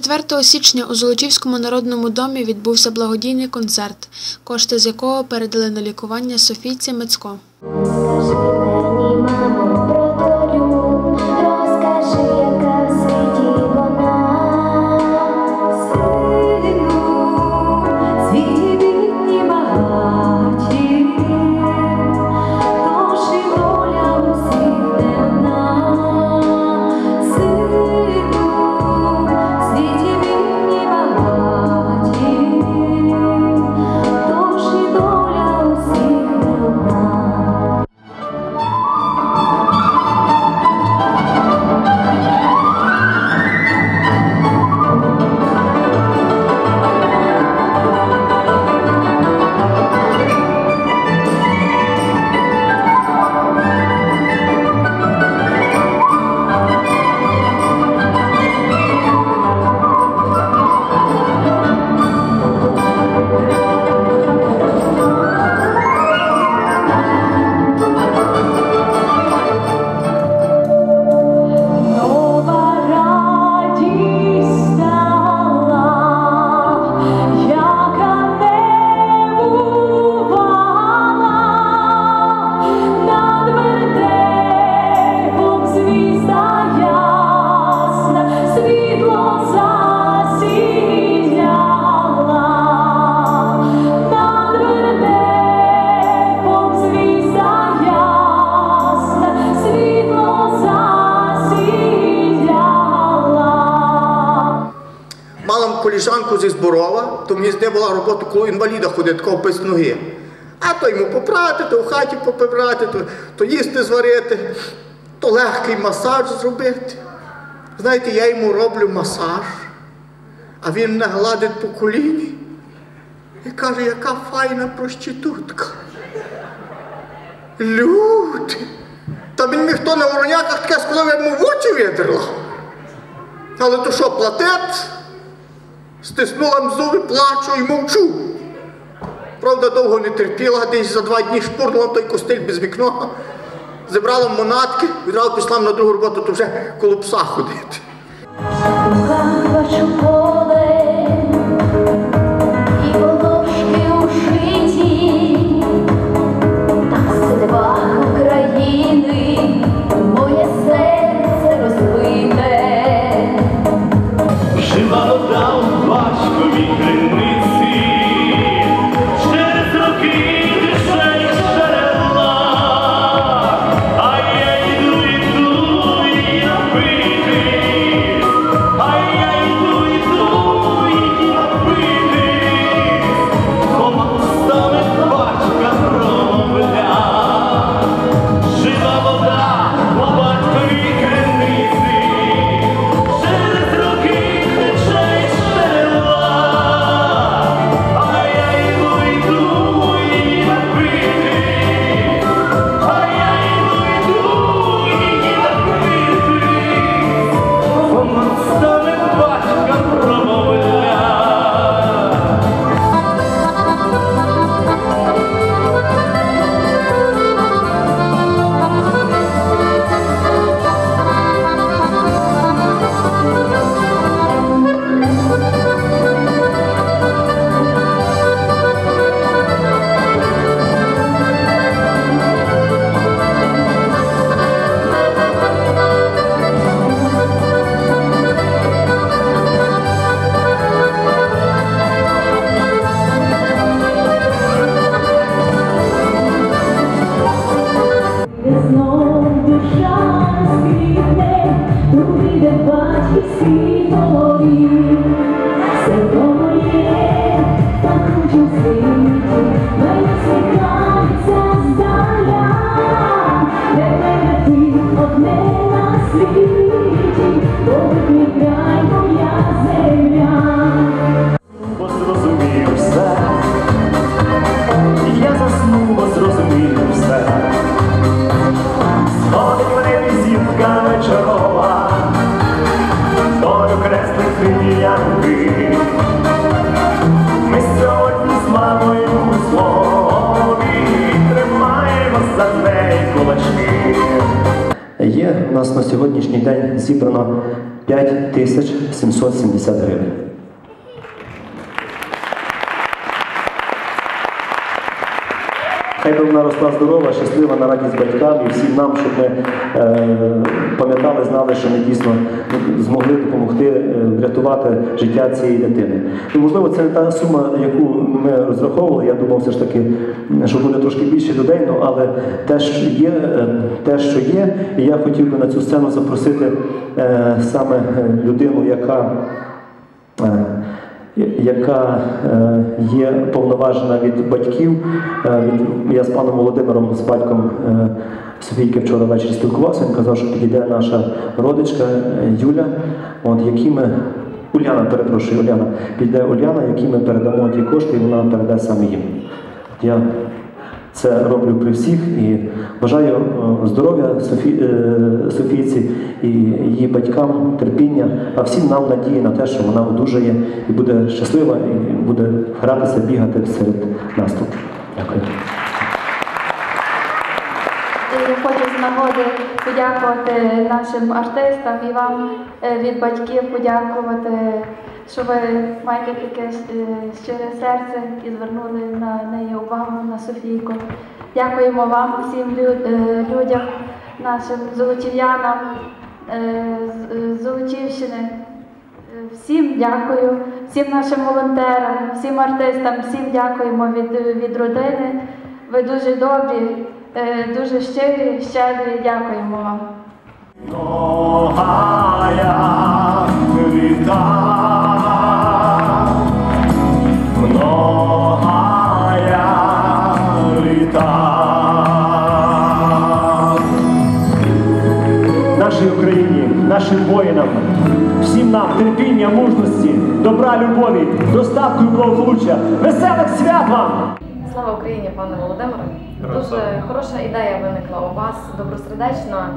4 січня у Золочівському народному домі відбувся благодійний концерт, кошти з якого передали на лікування Софійці Мицько. Мені робота, коли інваліда ходить, такого без ноги. А то йому попрати, то в хаті поприбрати, то, то їсти зварити, то легкий масаж зробити. Знаєте, я йому роблю масаж, а він мене гладить по коліні і каже, яка файна проститутка. Люди! Та він ніхто на вороняках таке сказав, я йому в очі видерла. Але то що, платет? Стиснула мзуви, плачу і мовчу. Правда, довго не терпіла, десь за два дні шпурнула той костиль без вікна, зібрала монатки, відразу пішла на другу роботу, то вже коло пса ходити. Так хочу Є у нас на сьогоднішній день зібрано 5770 гривень. Хай би вона росла здорова, щаслива на радість батькам і всім нам, щоб ми е, пам'ятали, знали, що ми дійсно змогли допомогти е, врятувати життя цієї дитини. Ну, можливо, це не та сума, яку ми розраховували. Я думав, все ж таки, що буде трошки більше людей, ну, але те, що є, е, те, що є, і я хотів би на цю сцену запросити е, саме е, людину, яка. Яка е, є повноважена від батьків. Е, Я з паном Володимиром, з батьком е, Софійки вчора ввечері спілкувався. Він казав, що підійде наша родичка Юля, от, які ми. Уляна, перепрошую, Уляна. Піде Уляна, які ми передамо ті кошти, і вона передасть саме їм. Я це роблю при всіх і бажаю е, здоров'я Софі... е, Софійці і її батькам, терпіння, а всім нам надії на те, що вона одужає і буде щаслива, і буде гратися, бігати серед нас тут. Дякую. Хочу з нагоди подякувати нашим артистам і вам е, від батьків подякувати, що ви маєте таке е, щире серце і звернули на неї увагу на Софійку. Дякуємо вам, всім е, людям, нашим золочів'янам е, з Золочівщини. Всім дякую, всім нашим волонтерам, всім артистам, всім дякуємо від, від родини. Ви дуже добрі, дуже щирі, щедрі. Дякуємо вам. Всім нам терпіння, мужності, добра, любові, достатку і благополуччя, веселих свят вам! Слава Україні, пане Володимире. Дуже хороша ідея виникла у вас, добросердечна.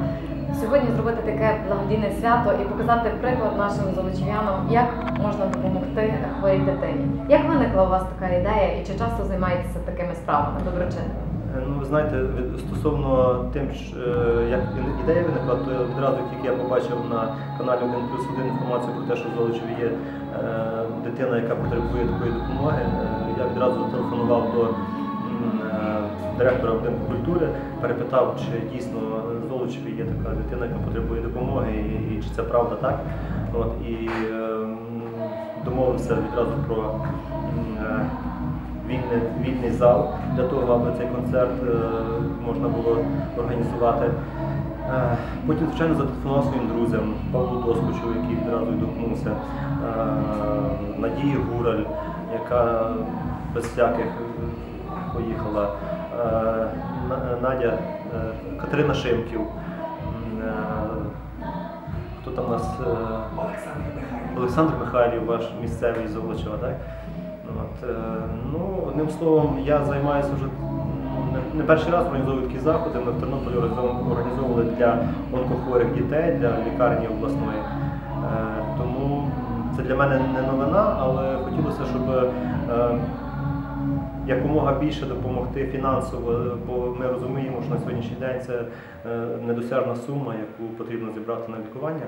Сьогодні зробити таке благодійне свято і показати приклад нашим золочів'янам, як можна допомогти хворій дитині. Як виникла у вас така ідея і чи часто займаєтеся такими справами доброчинними? Е, Ну, ви знаєте, стосовно тим, е, як ідея виникла, то відразу тільки я побачив на каналі 1 плюс 1 інформацію про те, що в Золочеві є е, дитина, яка потребує такої допомоги. Я відразу зателефонував до директора будинку культури, перепитав, чи дійсно в Золочеві є така дитина, яка потребує допомоги, і, чи це правда так. От, і е, домовився відразу про вільний, вільний зал для того, аби цей концерт е, можна було організувати. Е, Потім, звичайно, зателефонував своїм друзям Павлу Доскочу, який відразу відгукнувся, е, Надії Гураль, яка без всяких поїхала, Надя, Катерина Шимків. Хто там у нас? Олександр Михайлів, ваш місцевий з Золочева, так? От, е, ну, одним словом, я займаюся вже ну, не, перший раз організовую такі заходи. Ми в Тернополі організовували- для онкохворих дітей, для лікарні обласної. Е, тому це для мене не новина, але хотілося, щоб е, якомога більше допомогти фінансово, бо ми розуміємо, що на сьогоднішній день це недосяжна сума, яку потрібно зібрати на лікування.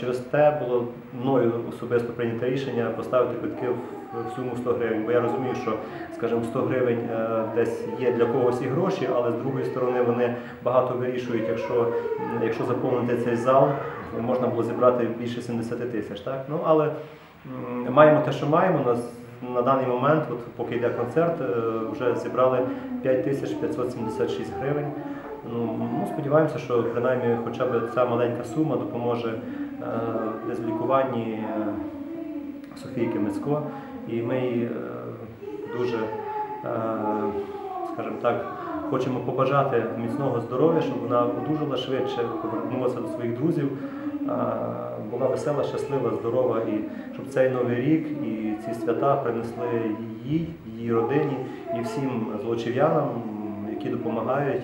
Через те було мною особисто прийнято рішення поставити квитки в суму 100 гривень. Бо я розумію, що, скажімо, 100 гривень е, десь є для когось і гроші, але з другої сторони вони багато вирішують, якщо, якщо заповнити цей зал, можна було зібрати більше 70 тисяч. Так? Ну, але маємо те, що маємо. На, даний момент, от, поки йде концерт, е, вже зібрали 5576 гривень. Ну, ну, сподіваємося, що принаймні хоча б ця маленька сума допоможе е, десь в лікуванні е, Софійки Мицько. І ми е, дуже, е, скажімо так, хочемо побажати міцного здоров'я, щоб вона одужала швидше, повернулася до своїх друзів, е, була весела, щаслива, здорова, і щоб цей новий рік і ці свята принесли їй, її родині і всім злочів'янам, які допомагають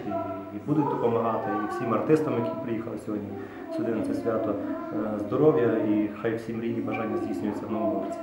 і, будуть допомагати, і всім артистам, які приїхали сьогодні сюди на це свято, здоров'я і хай всі мрії і бажання здійснюються в новому році.